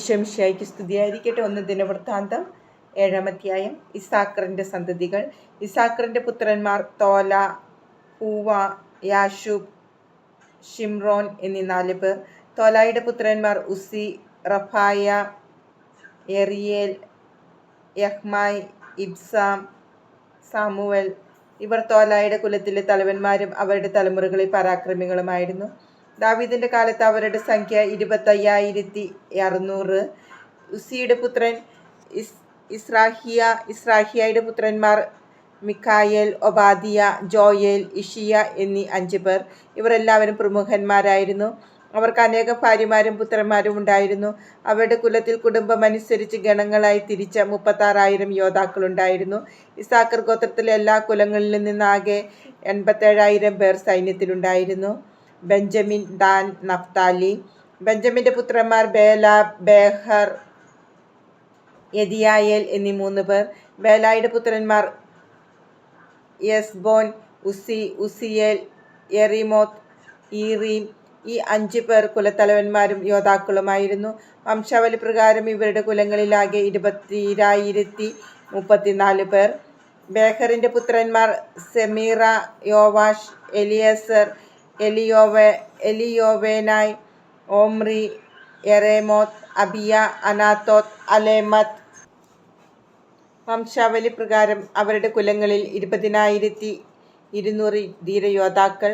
ഈശോമിശിഹായ്ക്ക് സ്തുതിയായിരിക്കട്ടെ. ഒന്ന് ദിനവൃത്താന്തം ഏഴാമധ്യായം ഇസാക്കറിന്റെ സന്തതികൾ. ഇസാക്കറിന്റെ പുത്രന്മാർ തോല പൂവ യാഷൂബ് ഷിംറോൻ എന്നീ നാല് പേർ. തോലായുടെ പുത്രന്മാർ ഉസി റഫായ എറിയേൽ യഹ്മായി ഇബ്സാം സാമുവൽ. ഇവർ തോലായുടെ കുലത്തിലെ തലവന്മാരും അവരുടെ തലമുറകളിൽ പരാക്രമികളുമായിരുന്നു. ദാവീദിന്റെ കാലത്ത് അവരുടെ സംഖ്യ ഇരുപത്തയ്യായിരത്തി അറുന്നൂറ്. ഉസിയുടെ പുത്രൻ ഇസ് ഇസ്രാഹിയ ഇസ്രാഹിയയുടെ പുത്രന്മാർ മിക്കായൽ ഒബാദിയ ജോയൽ ഇഷിയ എന്നീ അഞ്ചു പേർ. ഇവരെല്ലാവരും പ്രമുഖന്മാരായിരുന്നു. അവർക്ക് അനേകം ഭാര്യമാരും പുത്രന്മാരും ഉണ്ടായിരുന്നു. അവരുടെ കുലത്തിൽ കുടുംബം അനുസരിച്ച് ഗണങ്ങളായി തിരിച്ച മുപ്പത്താറായിരം യോദ്ധാക്കളുണ്ടായിരുന്നു ഇസാക്കർ ഗോത്രത്തിലെ എല്ലാ കുലങ്ങളിലും നിന്നാകെ എൺപത്തേഴായിരം പേർ സൈന്യത്തിലുണ്ടായിരുന്നു. ബെഞ്ചമിൻ ദാൻ നഫ്താലി ബെഞ്ചമിന്റെ പുത്രന്മാർ ബേല ബേഹർ യദിയായേൽ എന്നീ മൂന്ന് പേർ. ബേലായുടെ പുത്രന്മാർ യസ്ബോൻ ഉസി ഉസിയേൽ എറിമോത്ത് ഈറീം ഈ അഞ്ച് പേർ കുലത്തലവന്മാരും യോദ്ധാക്കളുമായിരുന്നു. വംശാവലി പ്രകാരം ഇവരുടെ കുലങ്ങളിലാകെ ഇരുപത്തിരായിരത്തി മുപ്പത്തിനാല് പേർ. ബേഹറിന്റെ പുത്രന്മാർ Zemirah Joash Eliezer എലിയോവെ Elioenai Omri Jerimoth Abijah Anathoth Alemeth. വംശാവലി പ്രകാരം അവരുടെ കുലങ്ങളിൽ ഇരുപതിനായിരത്തി ഇരുന്നൂറ് ധീരയോദ്ധാക്കൾ.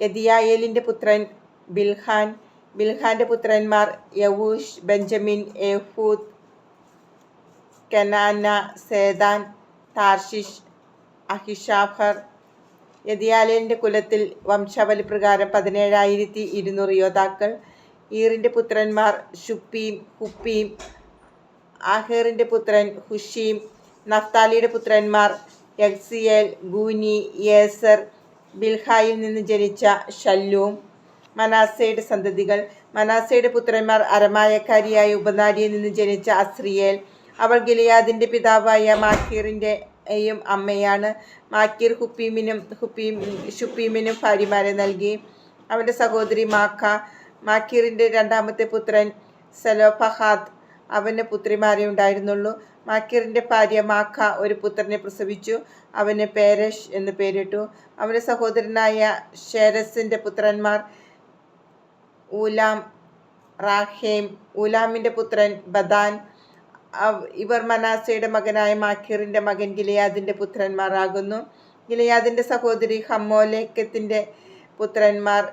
എതിയായേലിന്റെ പുത്രൻ ബിൽഹാൻ ബിൽഹാന്റെ പുത്രന്മാർ യവൂഷ് ബെഞ്ചമിൻ എഹൂദ് കനാന സേദാൻ താർഷിഷ് അഹിഷാഫർ യദിയാലേലിന്റെ കുലത്തിൽ വംശാവലി പ്രകാരം പതിനേഴായിരത്തി ഇരുന്നൂറ് യോദ്ധാക്കൾ ഈറിന്റെ പുത്രന്മാർ ഷുപ്പീം ഹുപ്പീം ആഹേറിന്റെ പുത്രൻ ഹുഷീം നഫ്താലിയുടെ പുത്രന്മാർ എക്സിയേൽ ഗൂനി യേസർ ബിൽഹായിൽ നിന്ന് ജനിച്ച ഷല്ലൂം മനാസയുടെ സന്തതികൾ മനാസയുടെ പുത്രന്മാർ അരമായക്കാരിയായ ഉപനാരിയിൽ നിന്ന് ജനിച്ച അസ്രിയേൽ അവൾ ഗിലിയാദിന്റെ പിതാവായ മാക്കീറിന്റെയും അമ്മയാണ്. മാക്കിർ ഹുപ്പീമിനും ഹുപ്പീം ഷുപ്പീമിനും ഭാര്യമാരെ നൽകി. അവന്റെ സഹോദരി മാക്ക മാക്കീറിന്റെ രണ്ടാമത്തെ പുത്രൻ സലോഫഹാദ് അവന് പുത്രിമാരെ ഉണ്ടായിരുന്നുള്ളൂ. മാക്കീറിന്റെ ഭാര്യ മാക്ക ഒരു പുത്രനെ പ്രസവിച്ചു. അവന് പേരഷ് എന്ന് പേരിട്ടു. അവന്റെ സഹോദരനായ ഷേരസിന്റെ പുത്രന്മാർ ഊലാം റാഹേം ഊലാമിന്റെ പുത്രൻ ബദാൻ ഇവർ മനാസയുടെ മകനായ മാക്കീറിന്റെ മകൻ ഗിലയാദിന്റെ പുത്രന്മാരാകുന്നു. ഗിലയാദിന്റെ സഹോദരി ഹമ്മോലേക്കത്തിന്റെ പുത്രന്മാർ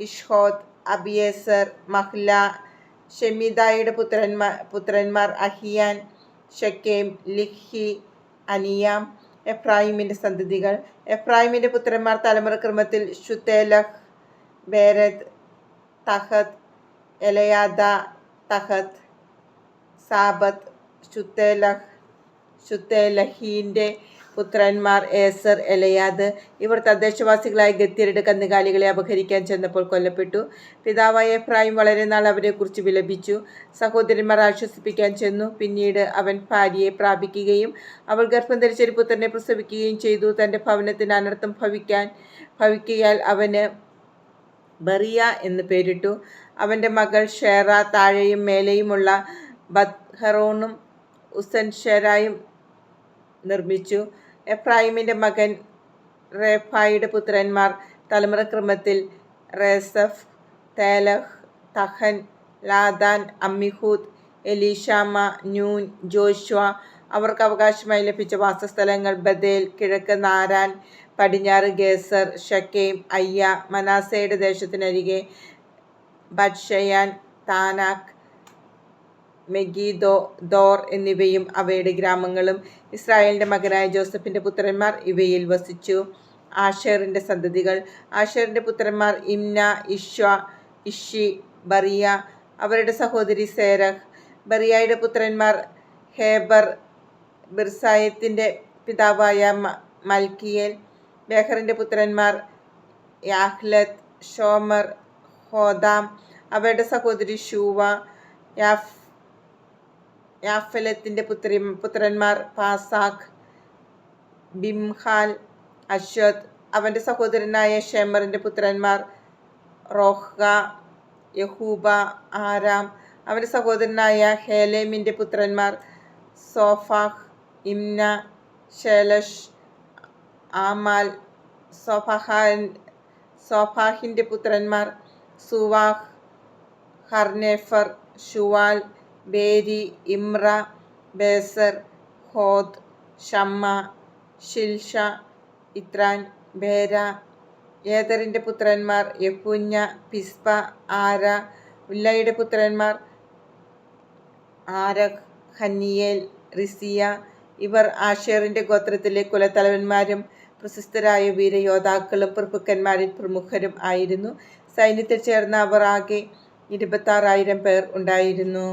ഇഷ്ഹോദ് അബിയേസർ മഹ്ല ഷെമിദായുടെ പുത്രന്മാർ പുത്രന്മാർ അഹിയാൻ ഷക്കേം ലിഹി അനിയാം എഫ്രാഹിമിന്റെ സന്തതികൾ. എഫ്രാഹിമിന്റെ പുത്രന്മാർ തലമുറ ക്രമത്തിൽ ഷുത്തേലഹ് ബേരദ് തഹത് എലയാദ തഹത് സാബത്ത് ഷുത്തേലഹ് ശുത്തേലഹീന്റെ പുത്രന്മാർ ഏസർ എലയാദ്. ഇവർ തദ്ദേശവാസികളായ ഗത്യരുടെ കന്നുകാലികളെ അപഹരിക്കാൻ ചെന്നപ്പോൾ കൊല്ലപ്പെട്ടു. പിതാവായ എഫ്രായിം വളരെ നാൾ അവരെക്കുറിച്ച് വിലപിച്ചു. സഹോദരന്മാർ ആശ്വസിപ്പിക്കാൻ ചെന്നു. പിന്നീട് അവൻ ഭാര്യയെ പ്രാപിക്കുകയും അവൾ ഗർഭം ധരിച്ചൊരു പുത്രനെ പ്രസവിക്കുകയും ചെയ്തു. തന്റെ ഭവനത്തിന് അനർത്ഥം ഭവിക്കാൻ ഭവിക്കയാൽ അവന് ബറിയ എന്ന് പേരിട്ടു. അവന്റെ മകൾ ഷേറ താഴെയും മേലെയുമുള്ള ബത്ഹറോണും ഉസൻ ഷെരായും നിർമ്മിച്ചു. എഫ്രായിമിന്റെ മകൻ റേഫായുടെ പുത്രന്മാർ തലമുറക്രമത്തിൽ റേസഫ് തേലഹ് തഹൻ ലാദാൻ അമ്മിഹൂദ് എലീഷാമ ന്യൂൻ ജോഷ്വ അവർക്ക് അവകാശമായി ലഭിച്ച വാസസ്ഥലങ്ങൾ ബദേൽ കിഴക്ക് നാരാൻ പടിഞ്ഞാറ് ഗേസർ ഷക്കേം അയ്യ മനാസയുടെ ദേശത്തിനരികെ ബഡ്ഷയാൻ താനാക്ക് മെഗീദോ ദോർ എന്നിവയും അവയുടെ ഗ്രാമങ്ങളും ഇസ്രായേലിന്റെ മകനായ ജോസഫിന്റെ പുത്രന്മാർ ഇവയിൽ വസിച്ചു. ആഷേറിന്റെ സന്തതികൾ ആഷേറിന്റെ പുത്രന്മാർ ഇംന ഇഷ്വ ഇഷി ബറിയ അവരുടെ സഹോദരി സേരഹ് ബറിയയുടെ പുത്രന്മാർ ഹേബർ ബിർസായത്തിന്റെ പിതാവായ മൽക്കിയേൽ ബേഹറിന്റെ പുത്രന്മാർ യാഹ്ലത്ത് ഷോമർ ഹോദാം അവരുടെ സഹോദരി ഷൂവ യാഫ് യാഫലത്തിന്റെ പുത്രി പുത്രന്മാർ പാസാഖ് ബിംഹാൽ അശ്വത് അവന്റെ സഹോദരനായ ഷെമറിന്റെ പുത്രന്മാർ റോഹ്ഗ യഹൂബ ആരാം അവന്റെ സഹോദരനായ ഹേലേമിന്റെ പുത്രന്മാർ സോഫാഹ് ഇമ്ന ശേലഷ് ആമാൽ സോഫാഹിന്റെ പുത്രന്മാർ സുവാഹ് ഹർനേഫർ ഷുവാൽ ബേരി ഇമ്ര ബേസർ ഹോദ് ഷമ്മ ഷിൽഷ ഇത്രാൻ ബേര ഏതറിന്റെ പുത്രന്മാർ യപ്പുഞ്ഞ പിസ്പ ആര ഉല്ലയുടെ പുത്രന്മാർ ആരഖ് ഹന്നിയേൽ റിസിയ ഇവർ ആഷേറിന്റെ ഗോത്രത്തിലെ കുലത്തലവന്മാരും പ്രശസ്തരായ വീരയോദ്ധാക്കളും പ്രഭുക്കന്മാരിൽ പ്രമുഖരും ആയിരുന്നു. സൈന്യത്തിൽ ചേർന്ന അവർ ആകെ ഇരുപത്താറായിരം പേർ ഉണ്ടായിരുന്നു.